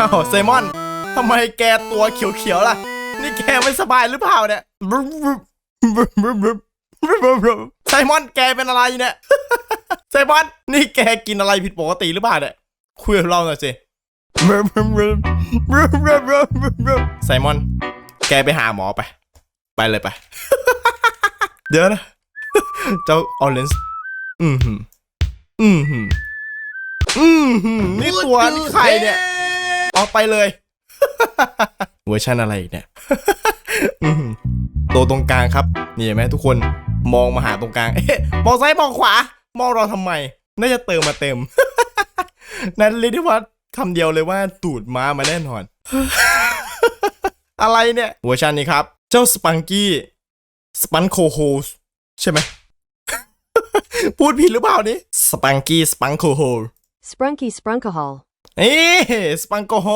อ้าวไซมอนทำไมแกตัวเขียวๆล่ะ นี่แกไม่สบายหรือเปล่าเนี่ยไซมอนแกเป็นอะไรเนี่ยไซมอนนี่แกกินอะไรผิดปกติหรือเปล่าเนี่ยคุยกับเราหน่อยสิไซมอน แกไปหาหมอไป ไปเลยไป เดี๋ยวนะ เจ้าออเรนจ์อืมอืมอืมหืมนี่ตัวนี่ใครเนี่ย ออไปเลย เวอร์ชันอะไรเนี่ยตัวตรงกลางครับ นี่เห็นไหมทุกคนมองมาหาตรงกลาง เอ๊ะ มองซ้ายมองขวา มองเราทำไม น่าจะเติมมาเต็ม นั่นเรียกได้ว่าคำเดียวเลยว่าตูดม้ามาแน่นอน อะไรเนี่ยเวอร์ชันนี้ครับ เจ้าสปังกี้สปันโคโฮสใช่ไหม พูดผิดหรือเปล่านี่สปังกี้สปังโคโฮ Sprunky Sprunkahol. นี่สปังโกโฮ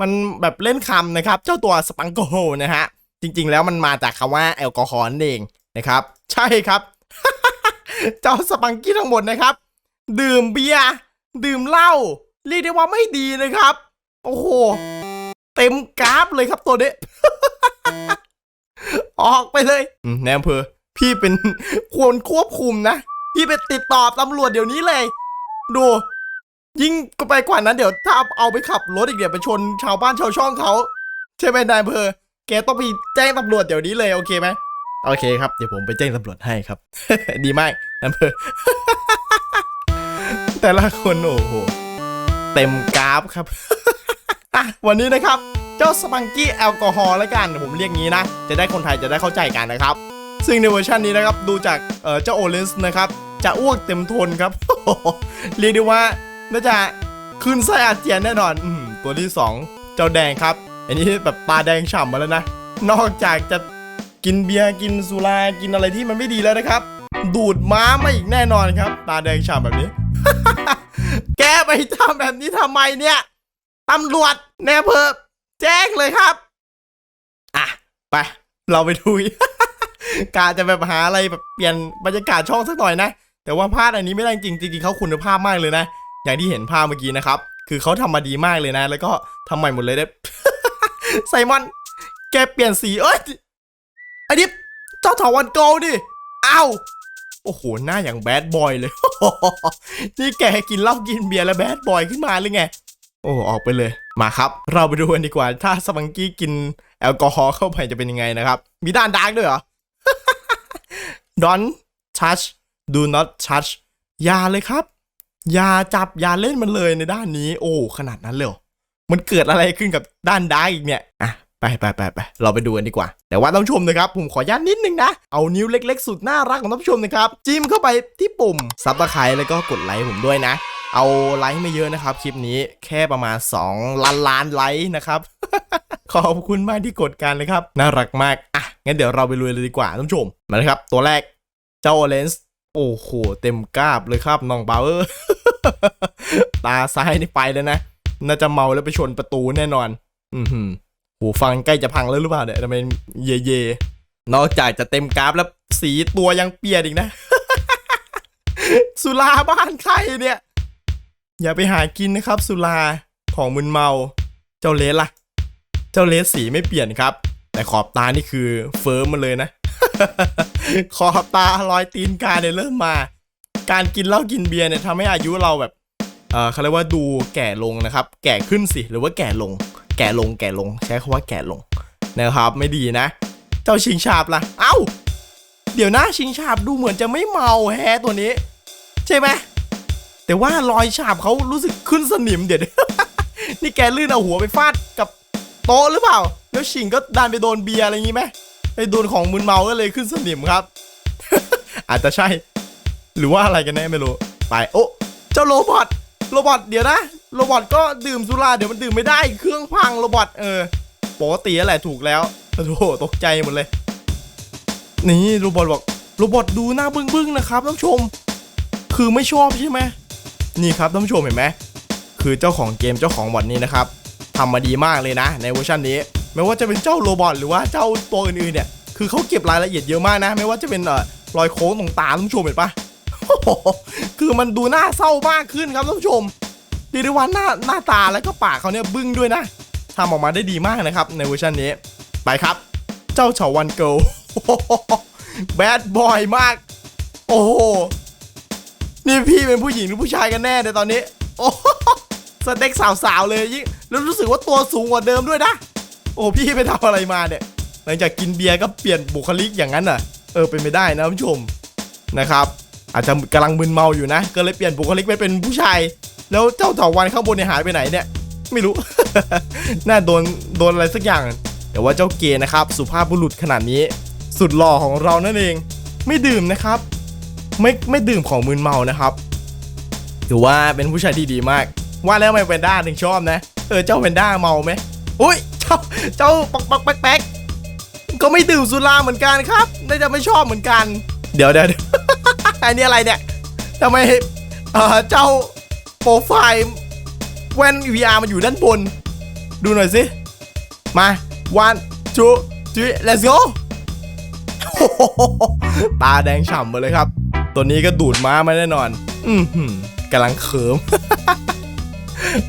มันแบบเล่นคำนะครับ เจ้าตัวสปังโกโฮนะฮะ จริงๆแล้วมันมาจากคำว่าแอลกอฮอล์นั่นเองนะครับ ใช่ครับ เจ้าสปังกี้ทั้งหมดนะครับ ดื่มเบียร์ดื่มเหล้าเรียกได้ว่าไม่ดีนะครับ โอ้โห เต็มกราฟเลยครับตัวนี้ ออกไปเลยแนมเพอพี่เป็นคนควบคุมนะ พี่ไปติดต่อตำรวจเดี๋ยวนี้เลย ดู ยิ่งก็ไปกว่านั้นเดี๋ยวถ้าเอาไปขับรถอีกเดี๋ยวไปชนชาวบ้านชาวช่องเขาใช่ไหมนายอำเภอ แกต้องไปแจ้งตำรวจเดี๋ยวนี้เลยโอเคไหมโอเคครับเดี๋ยวผมไปแจ้งตำรวจให้ครับ ดีมากนายอำเภอ แต่ละคนโอ้โหเต็มกราฟครับอะวันนี้นะครับ เจ้าสปังกี้แอลกอฮอล์แล้วกันผมเรียกงี้นะ จะได้คนไทยจะได้เข้าใจกันนะครับ ซึ่งในเวอร์ชันนี้นะครับดูจากเอ่อเจ้าโอเลนส์นะครับจะอ้วกเต็มทนครับเรียกได้ว่า น่าจะขึ้นไส้อาเจียนแน่นอนอตัวที่ 2 เจ้าแดงครับ อันนี้แบบตาแดงฉ่ำมาแล้วนะ นอกจากจะกินเบียร์กินสุรากินอะไรที่มันไม่ดีแล้วนะครับ ดูดม้ามาอีกแน่นอนครับ ตาแดงฉ่ำแบบนี้ แกไปทำแบบนี้ทำไมเนี่ยตำรวจแนเพอแจ้งเลยครับอะไป เราไปดูกาจะแบบหาอะไรแบบเปลี่ยนบรรยากาศช่องสักหน่อยนะ แต่ว่าพลาดอันนี้ไม่ได้จริงจริงเขาคุณภาพมากเลยนะ อย่างที่เห็นภาพเมื่อกี้นะครับ คือเขาทำมาดีมากเลยนะ แล้วก็ทำใหม่หมดเลยได้ไซมอน แกเปลี่ยนสีเอ้ยอันนี้เจ้าถาวันโกดิอ้าวโอ้โห หน้าอย่างแบดบอยเลย นี่แกกินเหล้ากินเบียร์แล้วแบดบอยขึ้นมาเลยไง โอ้ ออกไปเลย มาครับ เราไปดูกันดีกว่า ถ้าสปังกี้กินแอลกอฮอล์เข้าไปจะเป็นยังไงนะครับ มีด้านดาร์กด้วยเหรอ Don't touch do not touch อย่าเลยครับ อย่าจับอย่าเล่นมันเลยในด้านนี้ โอ้ขนาดนั้นเลยมันเกิดอะไรขึ้นกับด้านดาร์กอีกเนี่ยอะไปไปไปไปเราไปดูกันดีกว่า แต่ว่าท่านผู้ชมนะครับ ผมขออนุญาตนิดนึงนะ เอานิ้วเล็ก ๆ สุดน่ารักของท่านผู้ชมนะครับ จิ้มเข้าไปที่ปุ่มซับสไครต์แล้วก็กดไลค์ผมด้วยนะ เอาไลค์ไม่เยอะนะครับ คลิปนี้แค่ประมาณ 2 ล้านล้านไลค์นะครับ ขอบคุณมากที่กดกันเลยครับ น่ารักมาก อะ งั้นเดี๋ยวเราไปลุยเลยดีกว่าท่านผู้ชม มาเลยครับ ตัวแรก เจ้าโอเลนส์ โอ้โห เต็มกราบเลยครับน้องบาเออร์ตาซ้ายนี่ไปแล้วนะ น่าจะเมาแล้วไปชนประตูแน่นอน อือหือหูฟังใกล้จะพังแล้วหรือเปล่าเนี่ยทำไมเย่เย่นอกจากจะเต็มกราฟแล้วสีตัวยังเปลี่ยนอีกนะ สุราบ้านใครเนี่ย อย่าไปหากินนะครับ สุราของมึนเมา เจ้าเลสล่ะ เจ้าเลสสีไม่เปลี่ยนครับ แต่ขอบตานี่คือเฟิร์มมาเลยนะ ขอตารอยตีนกาเนี่ยเริ่มมา การกินเหล้ากินเบียร์เนี่ยทำให้อายุเราแบบเออเขาเรียกว่าดูแก่ลงนะครับ แก่ขึ้นสิหรือว่าแก่ลง แก่ลงแก่ลง ใช้คำว่าแก่ลงนะครับ ไม่ดีนะ เจ้าชิงชาบล่ะ เอ้า เดี๋ยวนะชิงชาบดูเหมือนจะไม่เมาแฮตัวนี้ ใช่ไหมแต่ว่ารอยฉาบเขารู้สึกขึ้นสนิมเดี๋ยวนี่แกลื่นเอาหัวไปฟาดกับโต๊ะหรือเปล่า แล้วชิงก็ดันไปโดนเบียร์อะไรอย่างงี้ไหม ไปโดนของมึนเมาก็เลยขึ้นสนิมครับ อาจจะใช่ หรือว่าอะไรกันแน่ไม่รู้ ไปโอ้เจ้าโรบอทโรบอทเดี๋ยวนะโรบอทก็ดื่มสุราเดี๋ยวมันดื่มไม่ได้เครื่องพังโรบอทเออปกติอะไรถูกแล้วโอ้โหตกใจหมดเลย นี่โรบอทบอกโรบอทดูหน้าบึ้งๆนะครับท่านผู้ชม คือไม่ชอบใช่ไหมนี่ครับท่านผู้ชมเห็นไหมคือเจ้าของเกมเจ้าของบอทนี้นะครับทำมาดีมากเลยนะ ในเวอร์ชันนี้ ไม่ว่าจะเป็นเจ้าโรบอทหรือว่าเจ้าตัวอื่นๆเนี่ย คือเขาเก็บรายละเอียดเยอะมากนะ ไม่ว่าจะเป็นเอ่อรอยโค้งตรงตาท่านผู้ชมเห็นปะคือมันดูน่าเศร้ามากขึ้นครับท่านผู้ชมเรีด้ว่าหน้าหน้าตาแล้วก็ปากเขาเนี่ยบึ้งด้วยนะทำออกมาได้ดีมากนะครับ ในเวอร์ชันนี้ ไปครับ เจ้าเฉาวันเกิลแบดบอยมาก โอ้โหนี่พี่เป็นผู้หญิงหรือผู้ชายกันแน่ในตอนนี้ โอ้โหสเต็กสาวๆเลยยิ่งแล้วรู้สึกว่าตัวสูงกว่าเดิมด้วยนะ โอ้พี่ไปทำอะไรมาเนี่ย หลังจากกินเบียร์ก็เปลี่ยนบุคลิกอย่างนั้นน่ะ เออเป็นไม่ได้นะท่านผู้ชมนะครับ อาจจะกำลังมึนเมาอยู่นะ ก็เลยเปลี่ยนบุคลิกไปเป็นผู้ชาย แล้วเจ้าเถาวันข้างบนเนี่ยหายไปไหนเนี่ย ไม่รู้ น่าโดนโดนอะไรสักอย่าง แต่ว่าเจ้าเกนะครับ สุภาพบุรุษขนาดนี้ สุดหล่อของเรานั่นเอง ไม่ดื่มนะครับ ไม่ไม่ดื่มของมึนเมานะครับถือว่าเป็นผู้ชายที่ดีมาก ว่าแล้วไมเวนด้าถึงชอบนะ เออเจ้าเวนด้าเมาไหมอุ้ย เจ้าเจ้าปักปักแป๊กแป๊กก็ไม่ดื่มสุราเหมือนกันครับ น่าจะไม่ชอบเหมือนกัน เดี๋ยวเดี๋ยวอันนี้อะไรเนี่ยทำไมเอ่อเจ้าโปรไฟล์แว่น VR มันอยู่ด้านบน ดูหน่อยสิ มา one two three let's go โอ้ตาแดงฉ่ำมาเลยครับ ตัวนี้ก็ดูดม้ามาแน่นอน อืกำลังเขิม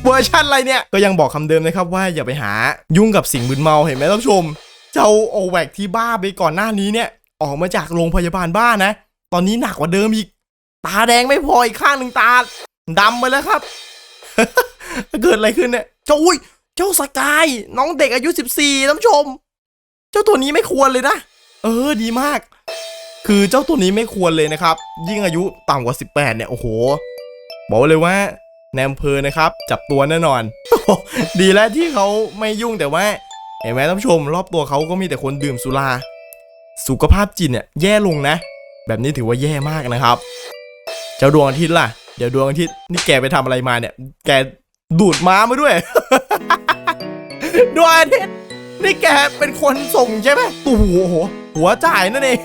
เวอร์ชันอะไรเนี่ย ก็ยังบอกคำเดิมนะครับว่าอย่าไปหายุ่งกับสิ่งมึนเมาเห็นไหมท่านผู้ชม เจ้าโอแวกที่บ้าไปก่อนหน้านี้เนี่ย ออกมาจากโรงพยาบาลบ้านะ ตอนนี้หนักกว่าเดิมอีก ตาแดงไม่พออีกข้างหนึ่งตาดำไปแล้วครับ เกิดอะไรขึ้นเนี่ย เจ้าอุ้ย เจ้าสกาย น้องเด็กอายุ 14ท่านผู้ชม เจ้าตัวนี้ไม่ควรเลยนะ เออดีมาก คือเจ้าตัวนี้ไม่ควรเลยนะครับ ยิ่งอายุต่ำกว่า 18 เนี่ยโอ้โห บอกเลยว่า ในอำเภอนะครับ จับตัวแน่นอน ดีแล้วที่เขาไม่ยุ่งแต่ว่าเห็นไหมท่านผู้ชม รอบตัวเขาก็มีแต่คนดื่มสุรา สุขภาพจิตเนี่ยแย่ลงนะ แบบนี้ถือว่าแย่มากนะครับ เจ้าดวงอาทิตย์ล่ะ เดี๋ยวดวงอาทิตย์นี่แกไปทำอะไรมาเนี่ย แกดูดม้ามาด้วย ดวงอาทิตย์นี่แกเป็นคนส่งใช่ไหมโอ้โหหัวจ่ายนั่นเอง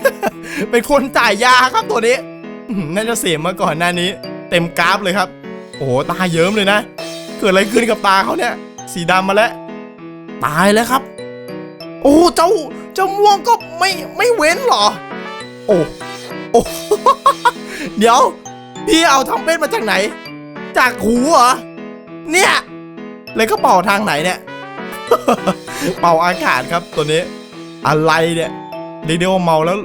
เป็นคนจ่ายยาครับตัวนี้ น่าจะเสียมาก่อนหน้านี้ เต็มกราฟเลยครับ อ้โหตาเยิ้มเลยนะ เกิดอะไรขึ้นกับตาเขาเนี่ย สีดำมาแล้ว ตายแล้วครับ โอ้เจ้าเจ้าม่วงก็ไม่ไม่เว้นหรอ โอ้โอ้เดี๋ยว พี่เอาทำเป็นมาจากไหน จากหูเหรอ เนี่ยเลยก็เป่าทางไหนเนี่ย เป่าอากาศครับตัวนี้ อะไรเนี่ยเรียกได้ว่าเมาแล้ว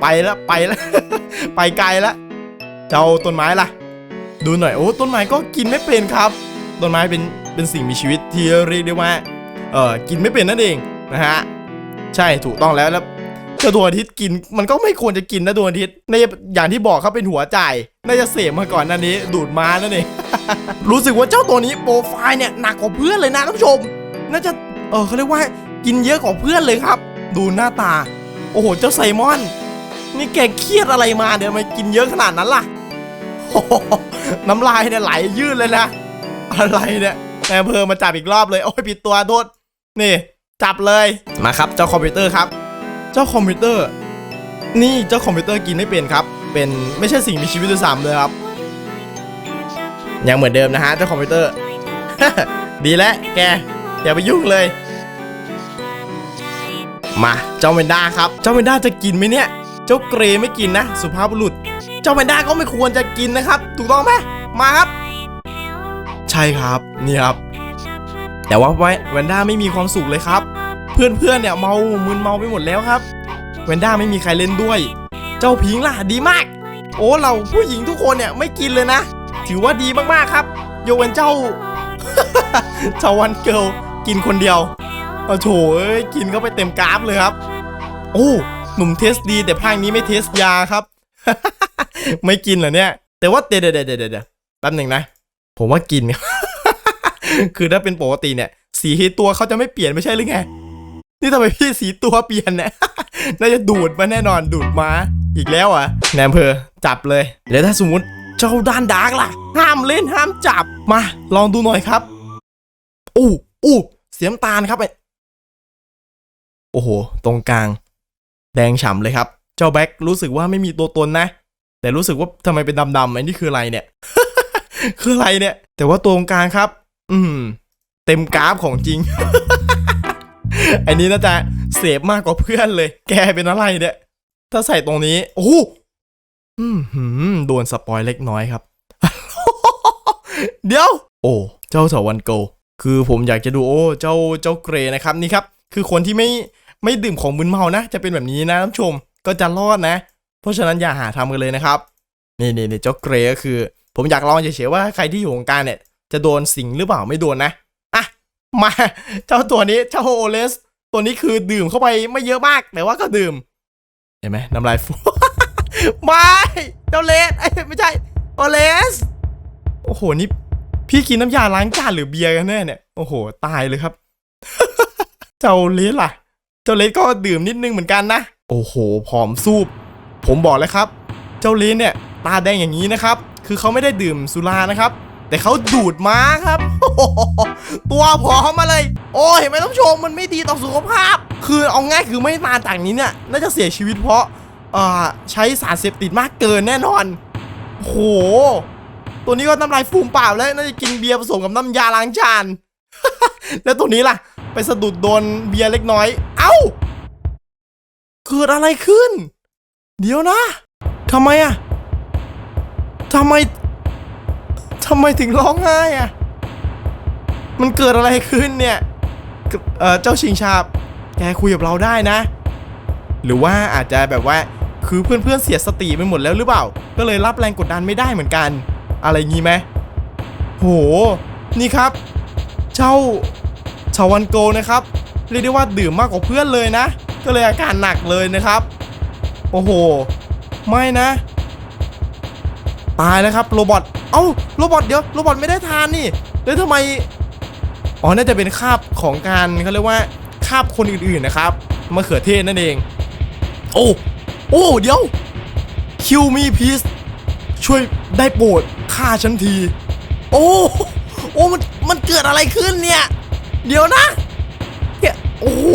ไปแล้วไปแล้ว ไปไกลแล้วเจ้าต้นไม้ล่ะ ดูหน่อยโอ้ต้นไม้ก็กินไม่เป็นครับ ต้นไม้เป็นเป็นสิ่งมีชีวิตที่เรียกได้ว่าเออกินไม่เป็นนั่นเองนะฮะใช่ถูกต้องแล้วแล้วเจ้าดวงอาทิตย์กินมันก็ไม่ควรจะกินนะดวงอาทิตย์ในอย่างที่บอกครับเป็นหัวใจน่าจะเสพมาก่อนนั้นนี้ ดูดมานั่นเองรู้สึกว่าเจ้าตัวนี้โปรไฟล์เนี่ยหนักกว่าเพื่อนเลยนะท่านผู้ชม น่าจะเออเขาเรียกว่ากินเยอะกว่าเพื่อนเลยครับ ดูหน้าตา โอ้โหเจ้าไซมอน นี่แกเครียดอะไรมาเนี่ยทำไมกินเยอะขนาดนั้นล่ะ น้ำลายเนี่ยไหลยืดเลยนะ อะไรเนี่ยนายอำเภอมาจับอีกรอบเลย โอ้ยผิดตัวโทษนี่ จับเลย มาครับ เจ้าคอมพิวเตอร์ครับ เจ้าคอมพิวเตอร์ นี่เจ้าคอมพิวเตอร์กินไม่เป็นครับ เป็นไม่ใช่สิ่งมีชีวิตด้วยซ้ำเลยครับ ยังเหมือนเดิมนะฮะเจ้าคอมพิวเตอร์ ดีแล้วแกอย่าไปยุ่งเลย มาเจ้าเวนด้าครับ เจ้าเวนด้าจะกินไหมเนี่ย เจ้าเกรไม่กินนะ สุภาพบุรุษ จ้าเวนด้าก็ไม่ควรจะกินนะครับ ถูกต้องไหมมาครับ ใช่ครับนี่ครับ แต่ว่าไว้แวนด้าไม่มีความสุขเลยครับ เพื่อนๆเนี่ยเมามึนเมาไปหมดแล้วครับแวนด้าไม่มีใครเล่นด้วย เจ้าพิงล่ะดีมาก โอ้เราผู้หญิงทุกคนเนี่ยไม่กินเลยนะ ถือว่าดีมากๆครับยกเว้นเจ้าเจ้าวันเกิลกินคนเดียวโอ้โถเอ้ยกินเข้าไปเต็มกราฟเลยครับ โอ้หนุ่มเทสดีแต่ภาคนี้ไม่เทสยาครับ ไม่กินเหรอเนี่ย แต่ว่าเดี๋ยวเดี๋ยวเดี๋ยวเดี๋ยวแป๊บหนึ่งนะ ผมว่ากิน คือถ้าเป็นปกติเนี่ย สีตัวเขาจะไม่เปลี่ยนไม่ใช่หรือไง นี่ทำไมพี่สีตัวเปลี่ยนเนี่ยน่าจะดูดมาแน่นอนดูดมาอีกแล้วอะแนมเพอจับเลยเดี๋ยวถ้าสมมติเจ้าด้านดาร์กล่ะ ห้ามเล่นห้ามจับมา ลองดูหน่อยครับ อู้อู้เสียมตาลครับไอ้โอ้โห ตรงกลาง แดงฉ่ำเลยครับ เจ้าแบ็ครู้สึกว่าไม่มีตัวตนนะ แต่รู้สึกว่าทำไมเป็นดำๆไอ้นี่คืออะไรเนี่ย คืออะไรเนี่ย แต่ว่าตัวตรงกลางครับ อืม เต็มกราฟของจริง อันนี้น่าจะเสพมากกว่าเพื่อนเลย แกเป็นอะไรเนี่ย ถ้าใส่ตรงนี้ โอ้หอืมโดนสปอยเล็กน้อยครับ เดี๋ยว โอ้ เจ้าเถาวันโก คือผมอยากจะดูโอ้ เจ้าเจ้าเกรนะครับนี่ครับ คือคนที่ไม่ไม่ดื่มของมึนเมานะ จะเป็นแบบนี้นะท่านผู้ชม ก็จะรอดนะ เพราะฉะนั้นอย่าหาทำกันเลยนะครับ นี่นี่นี่เจ้าเกรก็คือ ผมอยากลองเฉยๆว่าใครที่อยู่วงการเนี่ย จะโดนสิงหรือเปล่าไม่โดนนะอะมาเจ้าตัวนี้เจ้าโอเลสตัวนี้คือดื่มเข้าไปไม่เยอะมากแต่ว่าก็ดื่ม เห็นไหมน้ำลายฟูไม่เจ้าเลสไอ้ยไม่ใช่โอเลสโอ้โหนี่พี่กินน้ำยาล้างจานหรือเบียร์กันแน่เนี่ยโอ้โห ตายเลยครับ เจ้าเลสล่ะ เจ้าเลสก็ดื่มนิดนึงเหมือนกันนะ โอ้โหผอมซูบ ผมบอกเลยครับ เจ้าเลสเนี่ยตาแดงอย่างนี้นะครับ คือเขาไม่ได้ดื่มสุรานะครับ แต่เขาดูดม้าครับ ตัวผอมมาเลย โอ้เห็นไหมท่านผู้ชมมันไม่ดีต่อสุขภาพ คือเอาง่ายคือไม่นานจากนี้เนี่ยน่าจะเสียชีวิตเพราะใช้สารเสพติดมากเกินแน่นอนโอ้โหตัวนี้ก็น้ำลายฟูมเปล่าแล้วน่าจะกินเบียร์ผสมกับน้ำยาล้างจาน แล้วตัวนี้ล่ะ ไปสะดุดโดนเบียร์เล็กน้อย เอ้า เกิดอะไรขึ้น เดี๋ยวนะทำไมอะทำไมทำไมถึงร้องไห้อะมันเกิดอะไรขึ้นเนี่ยเออเจ้าชิงชาบแกคุยกับเราได้นะ หรือว่าอาจจะแบบว่าคือเพื่อนๆเสียสติไปหมดแล้วหรือเปล่า ก็เลยรับแรงกดดันไม่ได้เหมือนกัน อะไรงี้ไหมโห นี่ครับ เจ้าชาวันโกนะครับ เรียกได้ว่าดื่มมากกว่าเพื่อนเลยนะ ก็เลยอาการหนักเลยนะครับ โอ้โห ไม่นะ ตายแล้วครับโรบอทเอ้าโรบอทเดี๋ยวโรบอทไม่ได้ทานนี่แล้วทำไม อ๋อ น่าจะเป็นคาบของการเขาเรียกว่าคาบคนอื่นๆนะครับมะเขือเทศนั่นเอง โอ้ โอ้ เดี๋ยว คิวมีพีซช่วยได้โปรดฆ่าฉันที โอ้ โอ้ มัน มันเกิดอะไรขึ้นเนี่ย เดี๋ยวนะเนี่ยโอ้โห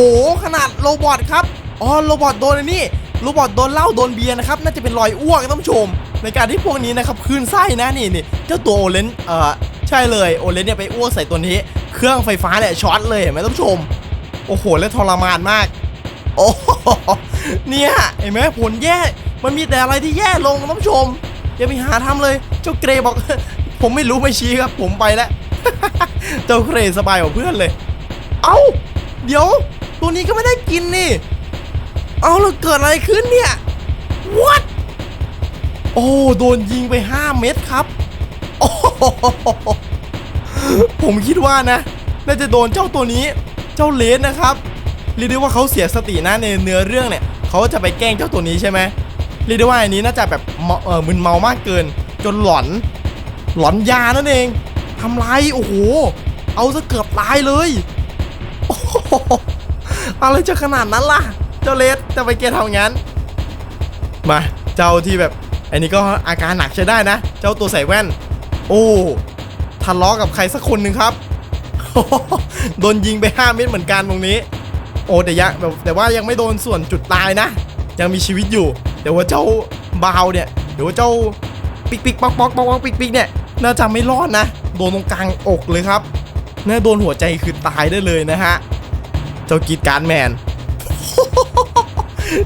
ขนาดโรบอทครับ อ๋อ โรบอทโดนไอ้นี่ โรบอทโดนเหล้าโดนเบียร์นะครับน่าจะเป็นรอยอ้วกท่านผู้ชม ในการที่พวกนี้นะครับคลื่นไส้นะนี่นี่เจ้าตัวโอเลนเอ่อใช่เลยโอเลนเนี่ยไปอ้วกใส่ตัวนี้ เครื่องไฟฟ้าเนี่ยช็อตเลยเห็นไหมท่านผู้ชม โอ้โหแล้วทรมานมาก โอ้โหเนี่ยเห็นไหมผลแย่มันมีแต่อะไรที่แย่ลงท่านผู้ชมอย่าไปหาทำเลยเจ้าเกรบอก ผมไม่รู้ไม่ชี้ครับ ผมไปแล้วเจ้าเกรสบายกว่าเพื่อนเลย เอ้า เดี๋ยว ตัวนี้ก็ไม่ได้กินนี่ เอาแล้วเกิดอะไรขึ้นเนี่ย what โอ้ โดนยิงไป 5 เม็ดครับโอ้ผมคิดว่านะ น่าจะโดนเจ้าตัวนี้ เจ้าเลนนะครับเรียกได้ว่าเขาเสียสตินะในเนื้อเรื่องเนี่ยเขาจะไปแกล้งเจ้าตัวนี้ใช่ไหมเรียกได้ว่าอันนี้น่าจะแบบเออมึนเมามากเกิน จนหลอน หลอนยานั่นเองทำไรโอ้โห เอาซะเกือบตายเลย อะไรจะขนาดนั้นล่ะ เจ้าเลสจะไปเกทำงั้น มาเจ้าที่แบบ อันนี้ก็อาการหนักใช้ได้นะ เจ้าตัวใส่แว่น โอ้ทะเลาะกับใครสักคนหนึ่งครับโดนยิงไป 5 เม็ดเหมือนกันตรงนี้ โอ้แต่ยังแต่ว่ายังไม่โดนส่วนจุดตายนะ ยังมีชีวิตอยู่แต่ว่าเจ้าบาวเนี่ยเดี๋ยวว่าเจ้าปิกปิกป๊อกป๊อกป๊อกป๊อกปิกปิกเนี่ยน่าจะไม่รอดนะ โดนตรงกลางอกเลยครับน่าโดนหัวใจคือตายได้เลยนะฮะ เจ้ากีดการแมน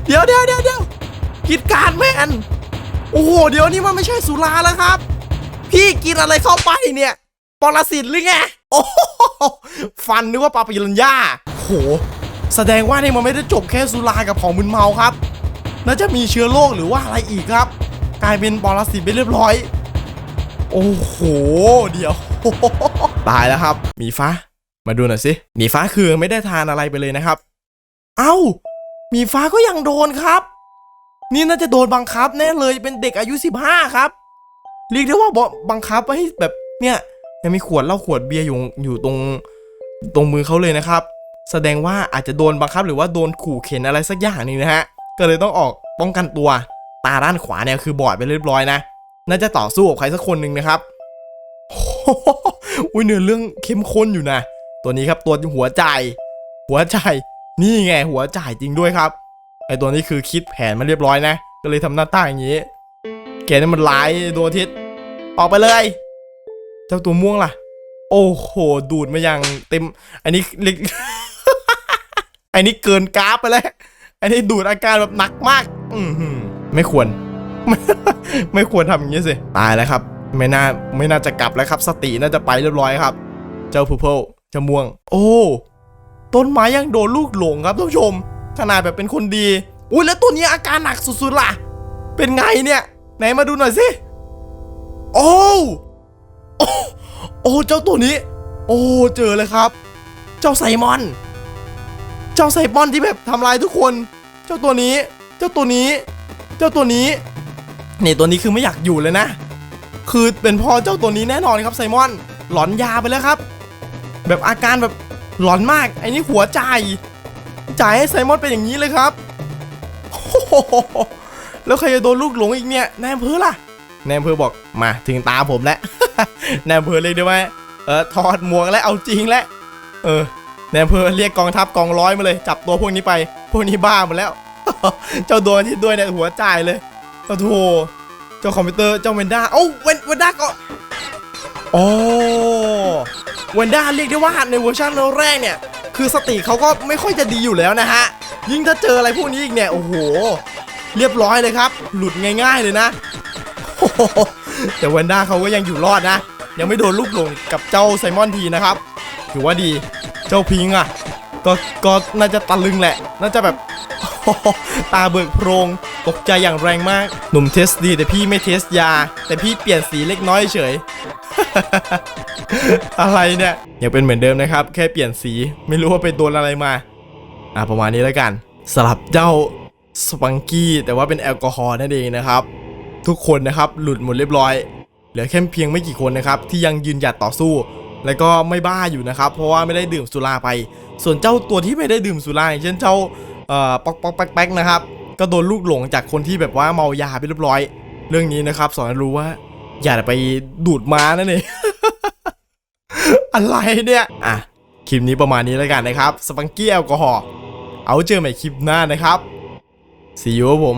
เดี๋ยวเดี๋ยวเดี๋ยวเดี๋ยวกีดการแมนโอ้โหเดี๋ยวนี้มันไม่ใช่สุราแล้วครับ พี่กินอะไรเข้าไปเนี่ยปรสิตหรือไงโอ้ฟันนึกว่าปลาปิรันย่าโห แสดงว่านี่มันไม่ได้จบแค่สุรากับของมึนเมาครับน่าจะมีเชื้อโรคหรือว่าอะไรอีกครับ กลายเป็นปรสิตไปเรียบร้อย โอ้โห เดี๋ยว ตายแล้วครับ มีฟ้า มาดูหน่อยสิหมีฟ้าคือไม่ได้ทานอะไรไปเลยนะครับ เอ้า มีฟ้าก็ยังโดนครับ นี่น่าจะโดนบังคับแน่เลยเป็นเด็กอายุ 15 ครับ เรียกได้ว่าบบังคับให้แบบเนี่ยยังมีขวดเหล้าขวดเบียร์อยู่อยู่ตรงตรงมือเขาเลยนะครับ แสดงว่าอาจจะโดนบังคับหรือว่าโดนขู่เข็นอะไรสักอย่างนึงนะฮะก็เลยต้องออกป้องกันตัวตาด้านขวาเนี่ยคือบอดไปเรียบร้อยนะน่าจะต่อสู้กับใครสักคนหนึ่งนะครับอุ้ยเนื้อเรื่องเข้มข้นอยู่นะ ตัวนี้ครับตัวหัวใจ หัวใจ นี่ไงหัวใจจริงด้วยครับ ไอตัวนี้คือคิดแผนมาเรียบร้อยนะ ก็เลยทำหน้าตาอย่างนี้แกนี่มันร้ายดวงอาทิตย์ออกไปเลย เจ้าตัวม่วงล่ะ โอ้โห ดูดมาอย่างเต็ม อันนี้เล็กอันนี้เกินกราฟไปแล้ว อันนี้ดูดอาการแบบหนักมาก อืไม่ควร ไม่ควรทำอย่างนี้สิ ตายแล้วครับ ไม่น่า ไม่น่าจะกลับแล้วครับ สติน่าจะไปเรียบร้อยครับ เจ้าพูเพลเจ้าม่วง โอ้ ต้นไม้ยังโดนลูกหลงครับท่านผู้ชม ขนาดแบบเป็นคนดี อุ้ยแล้วตัวนี้อาการหนักสุดๆล่ะ เป็นไงเนี่ย ไหนมาดูหน่อยสิ โอ้โอ้โอ้เจ้าตัวนี้ โอ้เจอเลยครับ เจ้าไซมอน เจ้าไซมอนที่แบบทำลายทุกคน เจ้าตัวนี้ เจ้าตัวนี้ เจ้าตัวนี้นี่ตัวนี้คือไม่อยากอยู่เลยนะ คือเป็นพ่อเจ้าตัวนี้แน่นอนครับไซมอน หลอนยาไปแล้วครับ แบบอาการแบบ หลอนมากไอ้นี่หัวใจายจ่ายให้ไซมอนเป็นอย่างนี้เลยครับแล้วใครจะโดนลูกหลงอีกเนี่ยนายอำเภอล่ะนายอำเภอบอกมาถึงตาผมแล้วนายอำเภอเรียกได้ว่าเออถอดหมวกแล้วเอาจริงแล้วเออนายอำเภอเรียกกองทัพกองร้อยมาเลย จับตัวพวกนี้ไป พวกนี้บ้าหมดแล้ว เจ้าโดนที่ด้วยเนี่ยหัวจ่ายเลยโอ้โหเจ้าคอมพิวเตอร์เจ้าเวนด้าเอ้าเวนเวนด้าก็ โอ้เวนด้าเรียกได้ว่าในเวอร์ชันแรกเนี่ย คือสติเขาก็ไม่ค่อยจะดีอยู่แล้วนะฮะ ยิ่งถ้าเจออะไรพวกนี้อีกเนี่ย โอ้โห เรียบร้อยเลยครับ หลุดง่ายๆเลยนะ แต่เวนด้าเขาก็ยังอยู่รอดนะ ยังไม่โดนลูกหลงกับเจ้าไซมอนทีนะครับ ถือว่าดี เจ้าพิงค์อะก็ก็น่าจะตะลึงแหละ น่าจะแบบตาเบิกโพรงตกใจอย่างแรงมาก หนุ่มเทสดีแต่พี่ไม่เทสยา แต่พี่เปลี่ยนสีเล็กน้อยเฉย อะไรเนี่ยยังเป็นเหมือนเดิมนะครับ แค่เปลี่ยนสีไม่รู้ว่าไปโดนอะไรมา อะประมาณนี้แล้วกัน สลับเจ้าสปังกี้แต่ว่าเป็นแอลกอฮอล์นั่นเองนะครับ ทุกคนนะครับหลุดหมดเรียบร้อย เหลือแค่เพียงไม่กี่คนนะครับที่ยังยืนหยัดต่อสู้ แล้วก็ไม่บ้าอยู่นะครับ เพราะว่าไม่ได้ดื่มสุราไป ส่วนเจ้าตัวที่ไม่ได้ดื่มสุราอย่างเช่นเจ้าเอ่อป๊อกป๊อกแป๊กแป๊กนะครับก็โดนลูกหลงจากคนที่แบบว่าเมายาไปเรียบร้อย เรื่องนี้นะครับสอนรู้ว่า อย่าไปดูดม้านั่นเองอะไรเนี่ย อะ คลิปนี้ประมาณนี้แล้วกันนะครับ สปังเกี้แอลกอฮอล์เอาเจอใหม่คลิปหน้านะครับ see you ผม